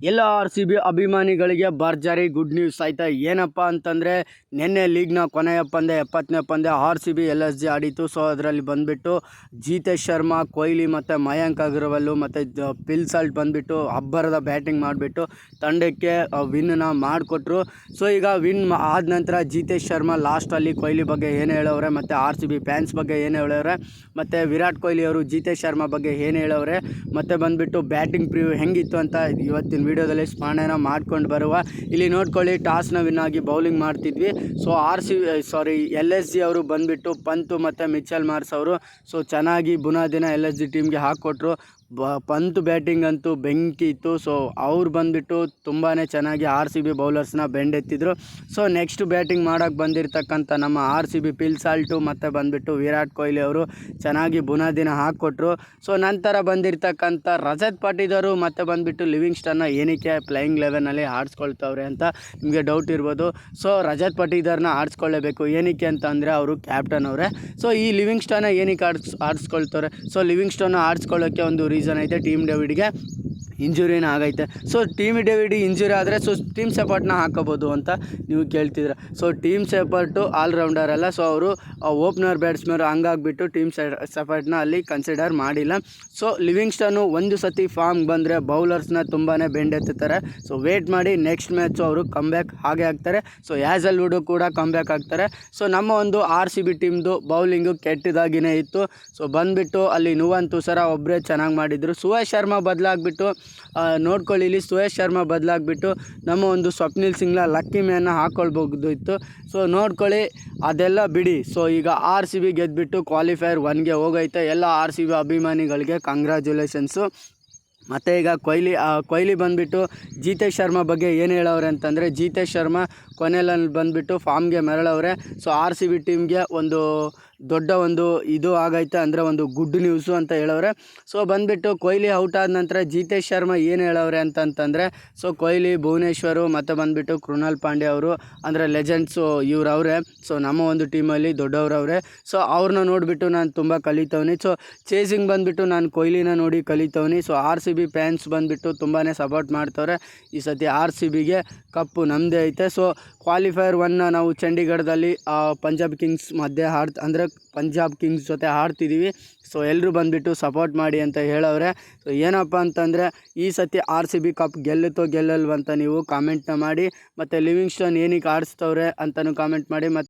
ಎಲ್ಲ R C B ಅಭಿಮಾನಿಗಳಿಗೆ ಭರ್ಜರಿ ಗುಡ್ ನ್ಯೂಸ್ ಆಯಿತಾ? ಏನಪ್ಪ ಅಂತಂದರೆ, ನಿನ್ನೆ ಲೀಗ್ನ ಕೊನೆಯ ಪಂದ್ಯ, ಎಪ್ಪತ್ತನೇ ಪಂದ್ಯ R C B L S G ಆಡಿತು so ಅದರಲ್ಲಿ ಬಂದುಬಿಟ್ಟು ಜೀತೇಶ್ ಶರ್ಮಾ, ಕೊಹ್ಲಿ ಮತ್ತು ಮಯಾಂಕ್ ಅಗರ್ವಾಲು ಮತ್ತು ಪಿಲ್ಸಾಲ್ಟ್ ಬಂದುಬಿಟ್ಟು ಅಬ್ಬರದ ಬ್ಯಾಟಿಂಗ್ ಮಾಡಿಬಿಟ್ಟು ತಂಡಕ್ಕೆ ವಿನ್ನ ಮಾಡಿಕೊಟ್ರು. ಸೊ ಈಗ ವಿನ್ ಆದ ನಂತರ ಜೀತೇಶ್ ಶರ್ಮಾ ಲಾಸ್ಟಲ್ಲಿ ಕೊಹ್ಲಿ ಬಗ್ಗೆ ಏನು ಹೇಳೋರೆ ಮತ್ತು ಆರ್ ಸಿ ಬಿ ಫ್ಯಾನ್ಸ್ ಬಗ್ಗೆ ಏನು ಹೇಳೋರೆ ಮತ್ತು ವಿರಾಟ್ ಕೊಹ್ಲಿ ಅವರು ಜೀತೇಶ್ ಶರ್ಮಾ ಬಗ್ಗೆ ಏನು ಹೇಳೋರೆ ಮತ್ತು ಬಂದುಬಿಟ್ಟು ಬ್ಯಾಟಿಂಗ್ ಪ್ರಿವ್ಯೂ ಹೆಂಗಿತ್ತು ಅಂತ ಇವತ್ತಿನ ವಿಡಿಯೋದಲ್ಲಿ ಸ್ಮರಣೆನ ಮಾಡ್ಕೊಂಡು ಬರುವ, ಇಲ್ಲಿ ನೋಡ್ಕೊಳ್ಳಿ, ಟಾಸ್ನ ವಿನ್ ಆಗಿ ಬೌಲಿಂಗ್ ಮಾಡ್ತಿದ್ವಿ. So R C sorry L S G ಅವರು ಬಂದುಬಿಟ್ಟು, ಪಂತು ಮತ್ತು ಮಿಚ್ಚಲ್ ಮಾರ್ಸ್ ಅವರು ಸೊ ಚೆನ್ನಾಗಿ ಬುನಾದಿನ ಎಲ್ ಎಸ್ ಜಿ ಟೀಮ್ಗೆ ಹಾಕ್ಕೊಟ್ರು. ಬ, ಪಂತ್ ಬ್ಯಾಟಿಂಗ್ ಅಂತೂ ಬೆಂಕಿ ಇತ್ತು. ಸೊ ಅವ್ರು ಬಂದುಬಿಟ್ಟು ತುಂಬಾ ಚೆನ್ನಾಗಿ ಆರ್ ಸಿ ಬಿ ಬೌಲರ್ಸ್ನ ಬೆಂಡೆತ್ತಿದ್ರು. ಸೊ ನೆಕ್ಸ್ಟ್ ಬ್ಯಾಟಿಂಗ್ ಮಾಡೋಕ್ಕೆ ಬಂದಿರತಕ್ಕಂಥ ನಮ್ಮ ಆರ್ ಸಿ ಬಿ ಪಿಲ್ಸಾಲ್ಟು ಮತ್ತು ಬಂದುಬಿಟ್ಟು ವಿರಾಟ್ ಕೊಹ್ಲಿ ಅವರು ಚೆನ್ನಾಗಿ ಬುನಾದಿನ ಹಾಕ್ಕೊಟ್ರು. ಸೊ ನಂತರ ಬಂದಿರತಕ್ಕಂಥ ರಜತ್ ಪಾಟಿದಾರು ಮತ್ತು ಬಂದುಬಿಟ್ಟು ಲಿವಿಂಗ್ಸ್ಟನ್ನ ಏನಕ್ಕೆ ಪ್ಲೇಯಿಂಗ್ ಲೆವೆನಲ್ಲಿ ಆಡಿಸ್ಕೊಳ್ತವ್ರೆ ಅಂತ ನಿಮಗೆ ಡೌಟ್ ಇರ್ಬೋದು. ಸೊ ರಜತ್ ಪಾಟಿದಾರ್ನ ಆಡಿಸ್ಕೊಳ್ಳೇಬೇಕು. ಏನಕ್ಕೆ ಅಂತ ಅಂದರೆ ಅವರು ಕ್ಯಾಪ್ಟನ್ ಅವರೇ. ಸೊ ಈ ಲಿವಿಂಗ್ಸ್ಟನ್ನ ಏನಕ್ಕೆ ಆಡಿಸ್ ಆಡಿಸ್ಕೊಳ್ತಾರೆ ಸೊ ಲಿವಿಂಗ್ಸ್ಟನ್ನ ಆಡಿಸ್ಕೊಳ್ಳೋಕ್ಕೆ ಒಂದು ರೀಸನ್ ಐತೆ ಟೀಮ್ ಡೇವಿಡ್ಗೆ ಇಂಜುರಿನ ಆಗೈತೆ. ಸೊ ಟೀಮ್ ಡೇವಿಡ್ ಇಂಜುರಿ ಆದರೆ ಸೊ ಟೀಮ್ ಸಪೋರ್ಟ್ನ ಹಾಕೋಬೋದು ಅಂತ ನೀವು ಕೇಳ್ತಿದ್ರೆ ಸೊ ಟೀಮ್ ಸಪೋರ್ಟು ಆಲ್ರೌಂಡರ್ ಅಲ್ಲ. ಸೊ ಅವರು ಓಪ್ನರ್ ಬ್ಯಾಟ್ಸ್ಮನ್ ಹಂಗಾಗ್ಬಿಟ್ಟು ಟೀಮ್ ಸಪೋರ್ಟ್ನ ಅಲ್ಲಿ ಕನ್ಸಿಡರ್ ಮಾಡಿಲ್ಲ. ಸೊ ಲಿವಿಂಗ್ಸ್ಟನ್ನು ಒಂದು ಸತಿ ಫಾರ್ಮ್ ಬಂದರೆ ಬೌಲರ್ಸ್ನ ತುಂಬಾ ಬೆಂಡೆತ್ತಾರೆ ಸೊ ವೇಟ್ ಮಾಡಿ ನೆಕ್ಸ್ಟ್ ಮ್ಯಾಚು ಅವರು ಕಮ್ಬ್ಯಾಕ್ ಹಾಗೆ ಆಗ್ತಾರೆ. ಸೊ ವುಡು ಕೂಡ ಕಮ್ಬ್ಯಾಕ್ ಆಗ್ತಾರೆ. ಸೊ ನಮ್ಮ ಒಂದು ಆರ್ ಸಿ ಬಿ ಟೀಮ್ದು ಬೌಲಿಂಗು ಕೆಟ್ಟದಾಗಿನೇ ಇತ್ತು. ಸೊ ಬಂದುಬಿಟ್ಟು ಅಲ್ಲಿ ನುವನ್ ತುಸರ ಒಬ್ಬರೇ ಚೆನ್ನಾಗಿ ಮಾಡಿದರು. ಸುಹಾಸ್ ಶರ್ಮಾ ಬದಲಾಗ್ಬಿಟ್ಟು ನೋಡ್ಕೊಳ್ಳಿ ಇಲ್ಲಿ ಸುರೇಶ್ ಶರ್ಮಾ ಬದಲಾಗ್ಬಿಟ್ಟು ನಮ್ಮ ಒಂದು ಸ್ವಪ್ನಿಲ್ ಸಿಂಗ್ಲ ಲಕ್ಕಿ ಮ್ಯಾನ್ನ ಹಾಕ್ಕೊಳ್ಬೋದಿತ್ತು ಸೊ, ನೋಡ್ಕೊಳ್ಳಿ, ಅದೆಲ್ಲ ಬಿಡಿ. ಸೊ, ಈಗ ಆರ್ ಸಿ ಬಿ ಗೆದ್ದುಬಿಟ್ಟು ಕ್ವಾಲಿಫೈಯರ್ ಒನ್ಗೆ ಹೋಗೈತೆ. ಎಲ್ಲ ಆರ್ ಸಿ ಬಿ ಅಭಿಮಾನಿಗಳಿಗೆ ಕಂಗ್ರ್ಯಾಚುಲೇಷನ್ಸು. ಮತ್ತು ಈಗ ಕೊಹ್ಲಿ ಕೊಹ್ಲಿ ಬಂದುಬಿಟ್ಟು ಜೀತೇಶ್ ಶರ್ಮಾ ಬಗ್ಗೆ ಏನು ಹೇಳೋರೆ ಅಂತಂದರೆ, ಜೀತೇಶ್ ಶರ್ಮಾ ಕೊನೆಯಲ್ಲಿ ಬಂದುಬಿಟ್ಟು ಫಾರ್ಮ್ಗೆ ಮರಳವ್ರೆ. ಸೊ, ಆರ್ ಸಿ ಬಿ ಟೀಮ್ಗೆ ಒಂದು ದೊಡ್ಡ ಒಂದು ಇದು ಆಗೈತೆ ಅಂದರೆ ಒಂದು ಗುಡ್ ನ್ಯೂಸು ಅಂತ ಹೇಳವ್ರೆ. ಸೊ ಬಂದುಬಿಟ್ಟು ಕೊಹ್ಲಿ ಔಟ್ ಆದ ನಂತರ ಜಿತೇಶ್ ಶರ್ಮಾ ಏನು ಹೇಳೋರೆ ಅಂತಂತಂದರೆ ಸೊ ಕೊಹ್ಲಿ, ಭುವನೇಶ್ವರು ಮತ್ತು ಬಂದುಬಿಟ್ಟು ಕೃಣಾಲ್ ಪಾಂಡೆ ಅವರು, ಅಂದರೆ ಲೆಜೆಂಡ್ಸು ಇವ್ರು ಅವರೇ ಸೊ ನಮ್ಮ ಒಂದು ಟೀಮಲ್ಲಿ ದೊಡ್ಡವ್ರವ್ರೆ. ಸೊ ಅವ್ರನ್ನ ನೋಡಿಬಿಟ್ಟು ನಾನು ತುಂಬ ಕಲಿತವ್ನಿ. ಸೊ ಚೇಸಿಂಗ್ ಬಂದುಬಿಟ್ಟು ನಾನು ಕೊಹ್ಲಿನ ನೋಡಿ ಕಲಿತವ್ನಿ. So R C B fans ಬಂದುಬಿಟ್ಟು ತುಂಬಾ ಸಪೋರ್ಟ್ ಮಾಡ್ತವ್ರೆ. ಈ ಸತಿ ಆರ್ ಸಿ ಬಿಗೆ ಕಪ್ಪು ನಮ್ಮದೇ ಐತೆ. ಸೊ ಕ್ವಾಲಿಫೈಯರ್ ಒನ್ನ ನಾವು ಚಂಡೀಗಢದಲ್ಲಿ ಪಂಜಾಬ್ ಕಿಂಗ್ಸ್ ಮಧ್ಯೆ ಆಡ್ ಅಂದರೆ ಪಂಜಾಬ್ ಕಿಂಗ್ಸ್ ಜೊತೆ ಆಡ್ತಿದ್ದೀವಿ ಸೊ ಎಲ್ಲರೂ ಬಂದುಬಿಟ್ಟು ಸಪೋರ್ಟ್ ಮಾಡಿ ಅಂತ ಹೇಳವ್ರೆ. ಸೊ ಏನಪ್ಪ ಅಂತಂದರೆ, ಈ ಸತಿ ಆರ್ ಸಿ ಬಿ ಕಪ್ ಗೆಲ್ಲುತ್ತೋ ಗೆಲ್ಲಲ್ವಂತ ನೀವು ಕಾಮೆಂಟ್ನ ಮಾಡಿ, ಮತ್ತು ಲಿವಿಂಗ್ಸ್ಟನ್ ಏನಕ್ಕೆ ಆಡಿಸ್ತವ್ರೆ ಅಂತಲೂ ಕಾಮೆಂಟ್ ಮಾಡಿ, ಮತ್ತು